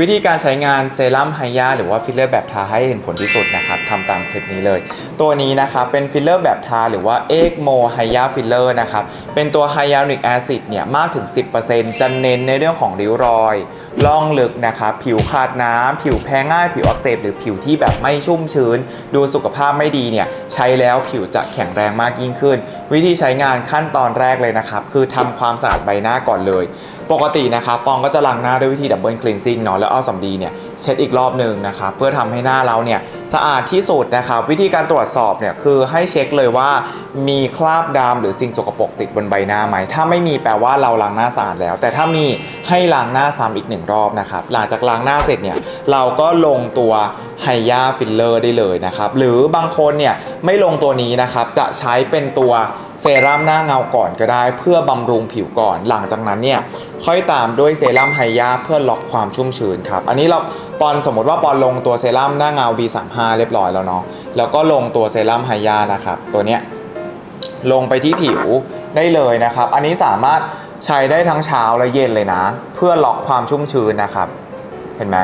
วิธีการใช้งานเซรั่มไฮยาหรือว่าฟิลเลอร์แบบทาให้เห็นผลที่สุดนะครับทำตามคลิปนี้เลย ตัวนี้นะครับเป็นฟิลเลอร์แบบทาหรือว่าเอ็กโมไฮยาฟิลเลอร์นะครับเป็นตัวไฮยาลูริกแอซิดเนี่ยมากถึง 10%จะเน้นในเรื่องของริ้วรอยล่องลึกนะครับผิวขาดน้ำผิวแพ้ง่าย ผิวอักเสบหรือผิวที่แบบไม่ชุ่มชื้น ดูสุขภาพไม่ดีเนี่ยใช้แล้วผิวจะแข็งแรงมากยิ่งขึ้น วิธีใช้งานขั้นตอนแรกเลยนะครับ คือทำความสะอาดใบหน้าก่อนเลย ปกตินะครับปองก็จะล้างหน้าด้วยวิธีดับเบิลคลีนซิ่งเนาะแล้วเอาสำลีเนี่ยเช็ดอีกรอบหนึ่งนะครับเพื่อทำให้หน้าเราเนี่ยสะอาดที่สุดนะครับวิธีการตรวจสอบเนี่ยคือให้เช็คเลยว่ามีคราบดำหรือสิ่งสกปรกติดบนใบหน้าไหมถ้าไม่มีแปลว่าเราล้างหน้าสะอาดแล้ว แต่ถ้ามีให้ล้างหน้าซ้ำอีกหนึ่งรอบนะครับหลังจากล้างหน้าเสร็จเนี่ยเราก็ลงตัว ไฮยาฟิลเลอร์ได้เลยนะครับ หรือบางคนเนี่ยไม่ลงตัวนี้นะครับ จะใช้เป็นตัวเซรั่มหน้าเงาก่อนก็ได้ เพื่อบำรุงผิวก่อน หลังจากนั้นเนี่ยค่อยตามด้วยเซรั่มไฮยาเพื่อล็อกความชุ่มชื้นครับอันนี้เราปอนสมมติว่าปอนลงตัวเซรั่มหน้าเงา B35 เรียบร้อยแล้วเนาะแล้วก็ลงตัวเซรั่มไฮยานะครับตัวเนี้ยลงไปที่ผิวได้เลยนะครับ อันนี้สามารถใช้ได้ทั้งเช้าและเย็นเลยนะ เพื่อล็อกความชุ่มชื้นนะครับ เห็นไหม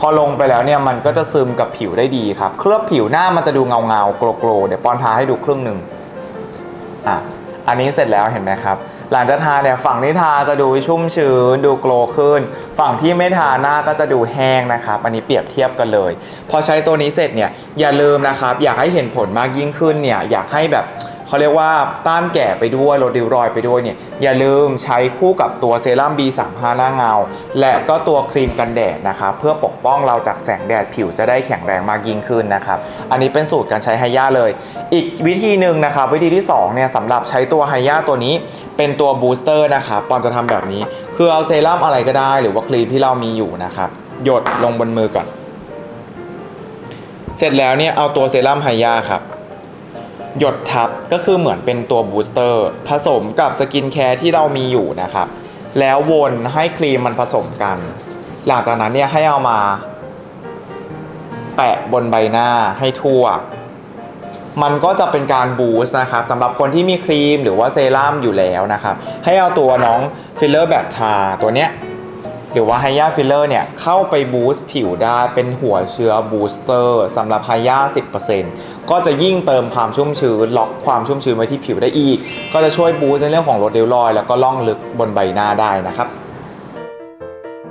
พอลงไปแล้วเนี่ยมันก็จะซึมกับผิวได้ดีครับ เคลือบผิวหน้ามันจะดูเงาเงาโกลโกลเดี๋ยวปอนทาให้ดูครึ่งหนึ่งอะอันนี้เสร็จแล้วเห็นไหมครับ หลังจากทาเนี่ยฝั่งที่ทาจะดูชุ่มชื้น ดูโกลขึ้น ฝั่งที่ไม่ทาหน้าก็จะดูแห้งนะครับ อันนี้เปรียบเทียบกันเลย พอใช้ตัวนี้เสร็จเนี่ยอย่าลืมนะครับ อยากให้เห็นผลมากยิ่งขึ้นเนี่ยอยากให้แบบ เขาเรียกว่าต้านแก่ไปด้วยลดริ้วรอยไปด้วยเนี่ยอย่าลืมใช้คู่กับตัวเซรั่ม B35 หน้าเงา และก็ตัวครีมกันแดดนะครับเพื่อปกป้องเราจากแสงแดดผิวจะได้แข็งแรงมากยิ่งขึ้นนะครับอันนี้เป็นสูตรการใช้ไฮยาเลย อีกวิธีหนึ่งนะครับวิธีที่2เนี่ยสำหรับใช้ตัวไฮยาตัวนี้เป็นตัวบูสเตอร์นะครับปอนจะทำแบบนี้ คือเอาเซรั่มอะไรก็ได้หรือว่าครีมที่เรามีอยู่นะครับ หยดลงบนมือก่อน เสร็จแล้วเนี่ยเอาตัวเซรั่มไฮยาครับ หยดทับก็คือเหมือนเป็นตัวบูสเตอร์ผสมกับสกินแคร์ที่เรามีอยู่นะครับ แล้ววนให้ครีมมันผสมกัน หลังจากนั้นเนี่ยให้เอามา แปะบนใบหน้าให้ทั่ว มันก็จะเป็นการบูสต์นะครับสำหรับคนที่มีครีมหรือว่าเซรั่มอยู่แล้วนะครับ ให้เอาตัวน้องฟิลเลอร์แบบทาตัวเนี้ย หรือว่าไฮยาฟิลเลอร์เนี่ยเข้าไปบูสต์ผิวได้เป็นหัวเชื้อบูสเตอร์สำหรับไฮยา10%ก็จะยิ่งเติมความชุ่มชื้นล็อกความชุ่มชื้นไว้ที่ผิวได้อีก ก็จะช่วยบูสต์ในเรื่องของลดริ้วรอย แล้วก็ล่องลึกบนใบหน้าได้นะครับ